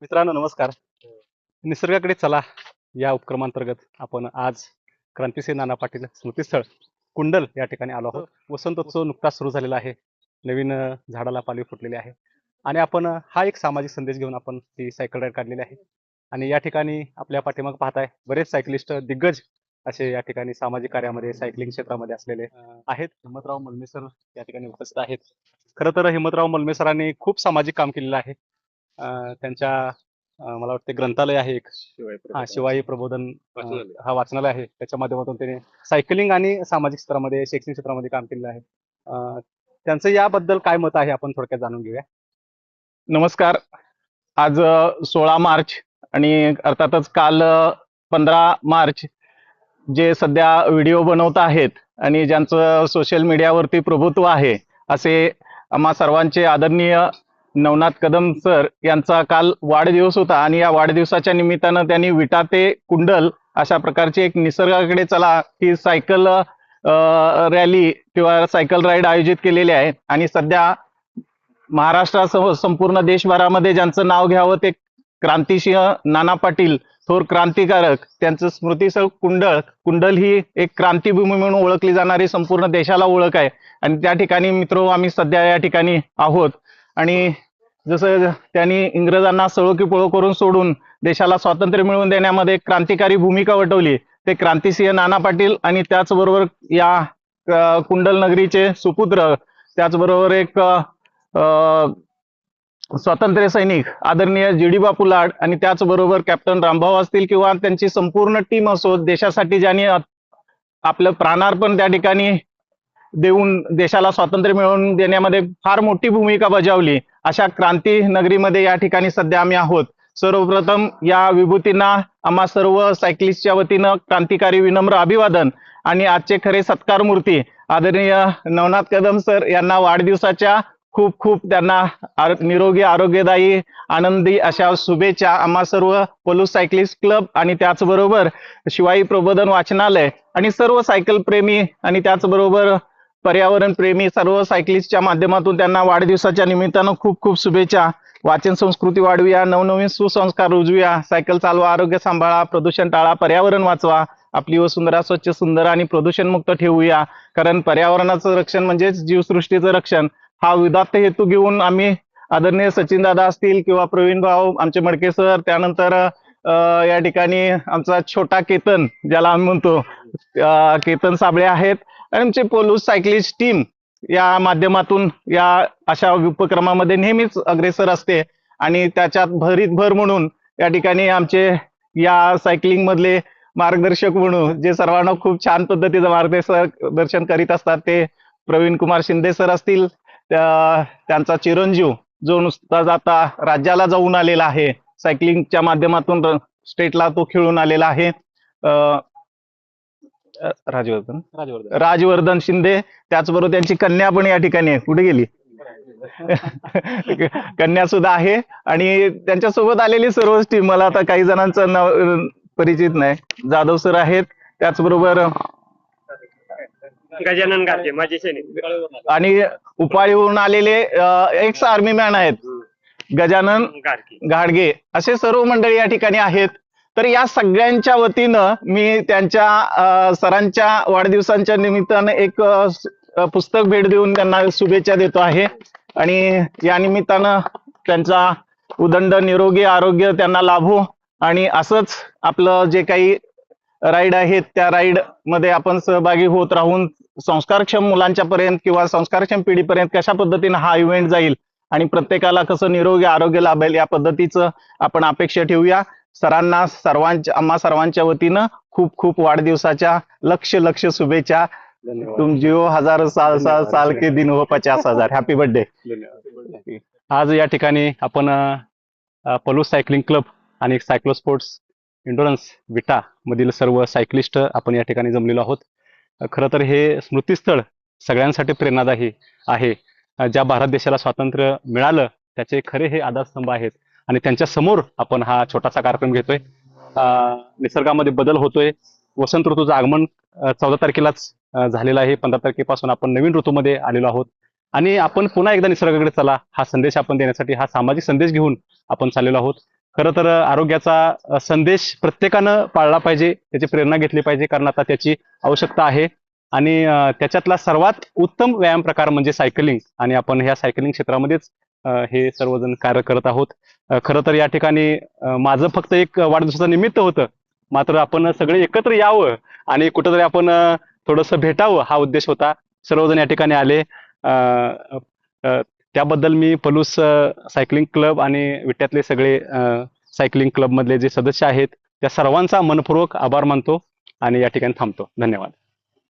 मित्रांनो नमस्कार. निसर्गाकडे चला. या उपक्रमांतर्गत आपण आज क्रांतिसिंह नाना पाटील स्मृतीस्थळ कुंडल या ठिकाणी आलो आहोत. वसंतोत्सव नुकताच सुरू झालेला आहे. नवीन झाडाला पालवी फुटलेली आहे. आणि आपण हा एक सामाजिक संदेश घेऊन आपण ती सायकल राईड काढलेली आहे. आणि या ठिकाणी आपल्या पाठीमाग पाहताय बरेच सायकलिस्ट दिग्गज असे या ठिकाणी सामाजिक कार्यामध्ये सायकलिंग क्षेत्रामध्ये असलेले आहेत. हिम्मतराव मलमे सर या ठिकाणी उपस्थित आहेत. खरं तर हिम्मतराव मलमे सरांनी खूप सामाजिक काम केलेलं आहे. त्यांच्या मला वाटते ग्रंथालय आहे एक. हा शिवाई प्रबोधन. हा वाचनालय आहे. त्याच्या माध्यमातून त्याने सायकलिंग आणि सामाजिक क्षेत्रामध्ये शैक्षणिक क्षेत्रामध्ये काम केलेलं आहे. त्यांचं याबद्दल काय मत आहे आपण थोडक्यात जाणून घेऊया. नमस्कार. आज सोळा मार्च आणि अर्थातच काल पंधरा मार्च जे सध्या व्हिडिओ बनवत आहेत आणि ज्यांचं सोशल मीडियावरती प्रभुत्व आहे असे आम्हा सर्वांचे आदरणीय नवनाथ कदम सर यांचा काल वाढदिवस होता आणि या वाढदिवसाच्या निमित्तानं त्यांनी विटा ते कुंडल अशा प्रकारची एक निसर्गाकडे चला ही सायकल रॅली किंवा सायकल राईड आयोजित केलेली आहे. आणि सध्या महाराष्ट्रासह संपूर्ण देशभरामध्ये ज्यांचं नाव घ्यावं ते क्रांतिसिंह नाना पाटील थोर क्रांतिकारक त्यांचं स्मृतीसह कुंडळ कुंडल ही एक क्रांतीभूमी म्हणून ओळखली जाणारी संपूर्ण देशाला ओळख आहे. आणि त्या ठिकाणी मित्र आम्ही सध्या या ठिकाणी आहोत. आणि जसं त्यांनी इंग्रजांना सळो की पळो करून सोडून देशाला स्वातंत्र्य मिळवून देण्यामध्ये क्रांतिकारी भूमिका वटवली ते क्रांतिसिंह नाना पाटील आणि त्याचबरोबर या कुंडल नगरीचे सुपुत्र त्याचबरोबर एक अं, स्वातंत्र्य सैनिक आदरणीय जी डी बापू लाड आणि त्याचबरोबर कॅप्टन रामभाऊ असतील किंवा त्यांची संपूर्ण टीम असो देशासाठी ज्यांनी आपलं प्राणार्पण त्या ठिकाणी देऊन देशाला स्वातंत्र्य मिळवून देण्यामध्ये फार मोठी भूमिका बजावली. अशा क्रांती नगरीमध्ये या ठिकाणी सध्या आम्ही आहोत. सर्वप्रथम या विभूतींना आम्हा सर्व सायकलिस्टच्या वतीनं क्रांतिकारी विनम्र अभिवादन आणि आजचे खरे सत्कार मूर्ती आदरणीय नवनाथ कदम सर यांना वाढदिवसाच्या खूप खूप त्यांना आर- निरोगी आरोग्यदायी आनंदी अशा शुभेच्छा आम्हा सर्व पोलूस सायकलिस्ट क्लब आणि त्याचबरोबर शिवाई प्रबोधन वाचनालय आणि सर्व सायकल प्रेमी आणि त्याचबरोबर पर्यावरण प्रेमी सर्व सायकलिस्टच्या माध्यमातून त्यांना वाढदिवसाच्या निमित्तानं खूप खूप शुभेच्छा. वाचन संस्कृती वाढवूया नवनवीन सुसंस्कार रुजवूया सायकल चालवा आरोग्य सांभाळा प्रदूषण टाळा पर्यावरण वाचवा आपली वसुंधरा स्वच्छ सुंदर आणि प्रदूषण मुक्त ठेवूया. कारण पर्यावरणाचं रक्षण म्हणजेच जीवसृष्टीचं रक्षण हा उदात्त हेतू घेऊन आम्ही आदरणीय सचिन दादा असतील किंवा प्रवीण भाऊ आमचे मडके सर त्यानंतर या ठिकाणी आमचा छोटा केतन ज्याला आम्ही म्हणतो केतन साबळे आहेत. आणि आमचे पोलूस सायकलिस्ट टीम या माध्यमातून या अशा उपक्रमामध्ये नेहमीच अग्रेसर असते. आणि त्याच्यात भरीत भर म्हणून या ठिकाणी आमचे या सायकलिंग मधले मार्गदर्शक म्हणून जे सर्वांना खूप छान पद्धतीचं मार्गदर्शन करीत असतात ते प्रवीण कुमार शिंदे सर असतील. त्यांचा चिरंजीव जो नुसता जाता राज्याला जाऊन आलेला आहे सायकलिंगच्या माध्यमातून स्टेटला तो खेळून आलेला आहे. राजवर्धन. राजवर्धन. राजवर्धन शिंदे त्याचबरोबर त्यांची कन्या पण या ठिकाणी आहे. कुठे गेली? कन्या सुद्धा आहे. आणि त्यांच्यासोबत आलेली सर्वच टीम मला आता काही जणांचं नाव परिचित नाही. जाधव सर आहेत. त्याचबरोबर गजानन गाते माझे सैनिक. आणि उपाळीवरून आलेले एक्स आर्मी मॅन आहेत. गजानन गाडगे. घाडगे असे सर्व मंडळी या ठिकाणी आहेत. तर या सगळ्यांच्या वतीनं मी त्यांच्या सरांच्या वाढदिवसांच्या निमित्तानं एक पुस्तक भेट देऊन त्यांना शुभेच्छा देतो आहे. आणि या निमित्तानं त्यांचा उदंड निरोगी आरोग्य त्यांना लाभो. आणि असंच आपलं जे काही राईड आहेत त्या राईडमध्ये आपण सहभागी होत राहून संस्कारक्षम मुलांच्या पर्यंत किंवा संस्कारक्षम पिढीपर्यंत कशा पद्धतीनं हा इव्हेंट जाईल आणि प्रत्येकाला कसं निरोगी आरोग्य लाभेल या पद्धतीचं आपण अपेक्षा ठेवूया. सरांना सर्वांच्या आम्हा सर्वांच्या वतीनं खूप खूप वाढदिवसाच्या लक्ष लक्ष शुभेच्छा. तुम जिओ हजार साल साल साल के दिन हो पचास हजार. हॅपी बर्थडे आज या ठिकाणी आपण पलूस सायकलिंग क्लब आणि सायक्लो स्पोर्ट्स इंडोरन्स विटा मधील सर्व सायकलिस्ट आपण या ठिकाणी जमलेलो आहोत. खरं तर हे स्मृतीस्थळ सगळ्यांसाठी प्रेरणादायी आहे. ज्या भारत देशाला स्वातंत्र्य मिळालं त्याचे खरे हे आधारस्तंभ आहेत. आणि त्यांच्यासमोर आपण हा छोटासा कार्यक्रम घेतोय. निसर्गामध्ये बदल होतोय. वसंत ऋतूचं आगमन चौदा तारखेलाच झालेलं आहे. पंधरा तारखेपासून आपण नवीन ऋतूमध्ये आलेलो आहोत. आणि आपण पुन्हा एकदा निसर्गाकडे चला. हा संदेश आपण देण्यासाठी हा सामाजिक संदेश घेऊन आपण चाललेलो आहोत. खरं तर आरोग्याचा संदेश प्रत्येकानं पाळला पाहिजे त्याची प्रेरणा घेतली पाहिजे कारण आता त्याची आवश्यकता आहे. आणि त्याच्यातला सर्वात उत्तम व्यायाम प्रकार म्हणजे सायकलिंग. आणि आपण ह्या सायकलिंग क्षेत्रामध्येच हे सर्वजण कार्य करत आहोत. खरं तर या ठिकाणी माझं फक्त एक वाढदिवसाचं निमित्त होतं. मात्र आपण सगळे एकत्र यावं आणि कुठंतरी आपण थोडंसं भेटावं हा उद्देश होता. सर्वजण या ठिकाणी आले. त्याबद्दल मी पलूस सायकलिंग क्लब आणि विट्यातले सगळे अ, सायकलिंग क्लबमधले जे सदस्य आहेत त्या सर्वांचा मनपूर्वक आभार मानतो आणि या ठिकाणी थांबतो. धन्यवाद.